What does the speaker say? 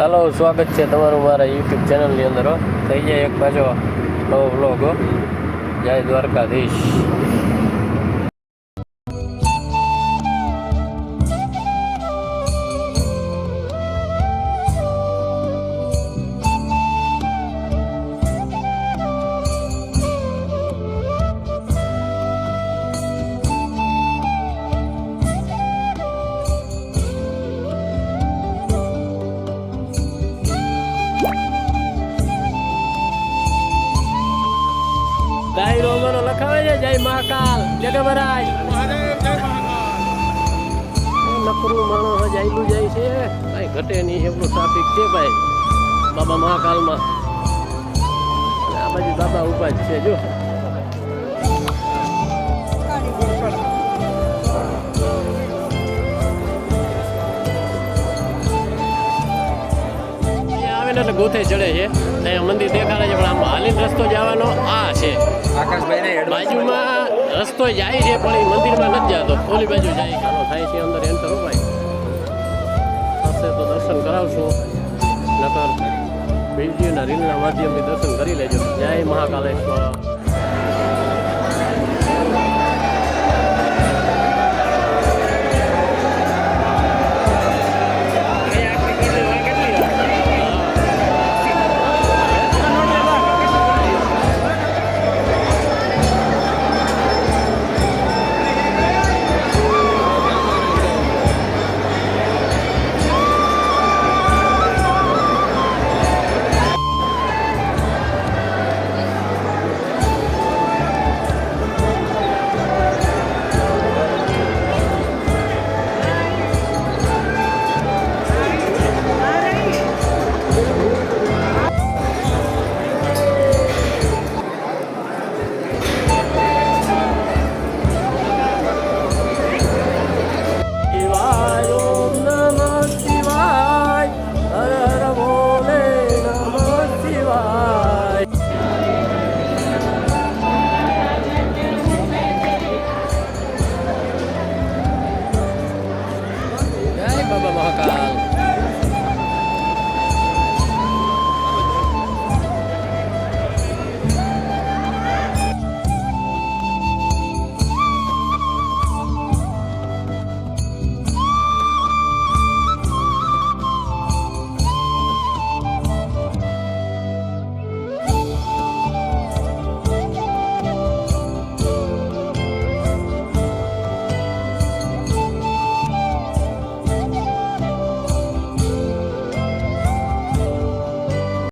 હાલો, સ્વાગત છે તમારું મારા યુટ્યુબ ચેનલની અંદર થઈ જાય એક પાછો નવો બ્લોગ જય દ્વારકાધીશ. ડાયરો અમારો લખાવે છે જય મહાકાલ. જય મહારાજ. નકરું માણસ જ આયલું જાય છે. ભાઈ ઘટે નહીં એટલું ટ્રાફિક છે ભાઈ. બાબા મહાકાલમાં. આ બાજુ બાબા ઊભા જ છે જો. આવે ને ગોથે ચડે છે. અહીંયા મંદિર રસ્તો જવાનો આ છે. બાજુમાં રસ્તો જાય છે પણ એ મંદિરમાં નથી જતો. ઓલી બાજુ જાય ચાલો થાય છે અંદર એન્ટર હો ભાઈ થશે તો દર્શન કરાવશું. નકર વિડીયોના રીલના માધ્યમથી દર્શન કરી લેજો. જય મહાકાલેશ્વર.